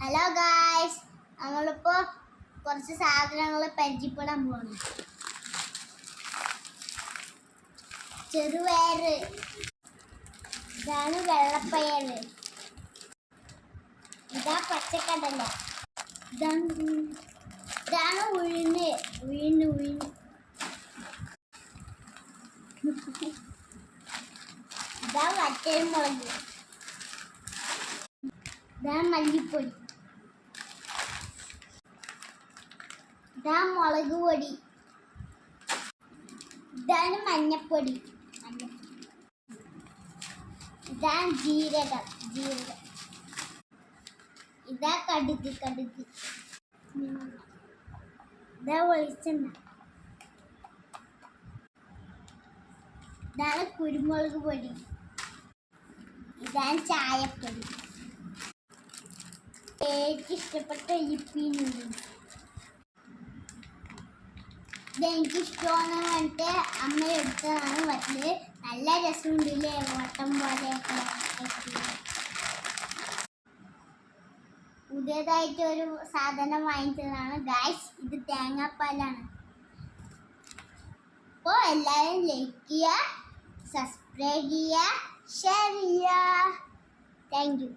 Hello guys നമ്മളിപ്പോ കുറച്ച് സാധനങ്ങൾ പരിചയപ്പെടാൻ പോകുന്നു ചെറുപയറ്. ഇതാണ് വെള്ളപ്പയറ്. ഇതാ പച്ചക്കടല. ഇതാണ് ഉഴുന്ന്. ഉഴുന്ന് ഉഴുന്ന്. ഇതാ വറ്റൽമുളക്. ഇതാ മല്ലിപ്പൊടി. ഇതാ മുളക് പൊടി. ഇതാണ് മഞ്ഞപ്പൊടി. ഇതാണ് ജീരകം ജീരകം. ഇതാ കടുക് കടുക്. ഇതാ വെളിച്ചെണ്ണ. ഇതാണ് കുരുമുളക് പൊടി. ഇതാണ് ചായപ്പൊടി. എനിക്ക് ഇഷ്ടപ്പെട്ട ഇപ്പി ഇതെനിക്ക് ഇഷ്ടമാണ് പറഞ്ഞിട്ട് അമ്മ എടുത്തതാണ് പറ്റിൽ നല്ല രസമുണ്ടല്ലേ വട്ടം പോലെയൊക്കെ. പുതിയതായിട്ട് ഒരു സാധനം വാങ്ങിച്ചതാണ്. ഗായ്സ് ഇത് തേങ്ങാപ്പാലാണ്. അപ്പോൾ എല്ലാവരും ലൈക്ക് ചെയ്യുക സബ്സ്ക്രൈബ് ചെയ്യുക ഷെയർ ചെയ്യുക. Thank you